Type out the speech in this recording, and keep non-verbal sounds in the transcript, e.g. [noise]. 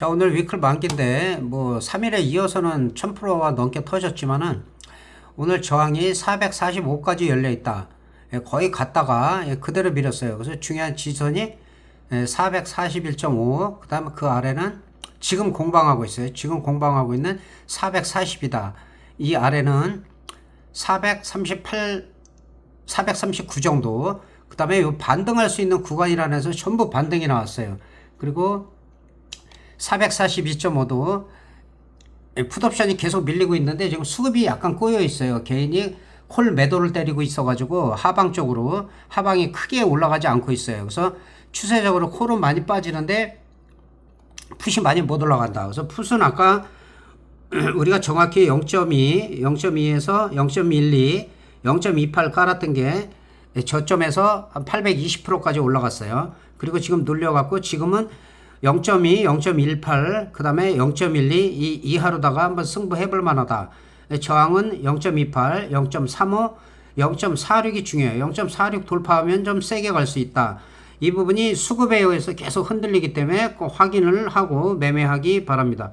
자, 오늘 위클 만기인데, 뭐, 3일에 이어서는 1000%가 넘게 터졌지만은, 오늘 저항이 445까지 열려 있다. 예, 거의 갔다가 예, 그대로 밀었어요. 그래서 중요한 지선이 441.5, 그 다음에 그 아래는 지금 공방하고 있어요. 지금 공방하고 있는 440이다. 이 아래는 438, 439 정도. 그 다음에 요 반등할 수 있는 구간이라는 해서 전부 반등이 나왔어요. 그리고 442.5도 풋옵션이 계속 밀리고 있는데 지금 수급이 약간 꼬여 있어요. 개인이 콜 매도를 때리고 있어가지고 하방 쪽으로 하방이 크게 올라가지 않고 있어요. 그래서 추세적으로 콜은 많이 빠지는데 풋이 많이 못 올라간다. 그래서 풋은 아까 [clears throat] 우리가 정확히 0.2, 0.2에서 0.12, 0.28 깔았던 게 저점에서 한 820%까지 올라갔어요. 그리고 지금 눌려갖고 지금은 0.2, 0.18, 그 다음에 0.12 이 이하로다가 한번 승부해 볼 만하다. 저항은 0.28, 0.35, 0.46이 중요해요. 0.46 돌파하면 좀 세게 갈 수 있다. 이 부분이 수급에 의해서 계속 흔들리기 때문에 꼭 확인을 하고 매매하기 바랍니다.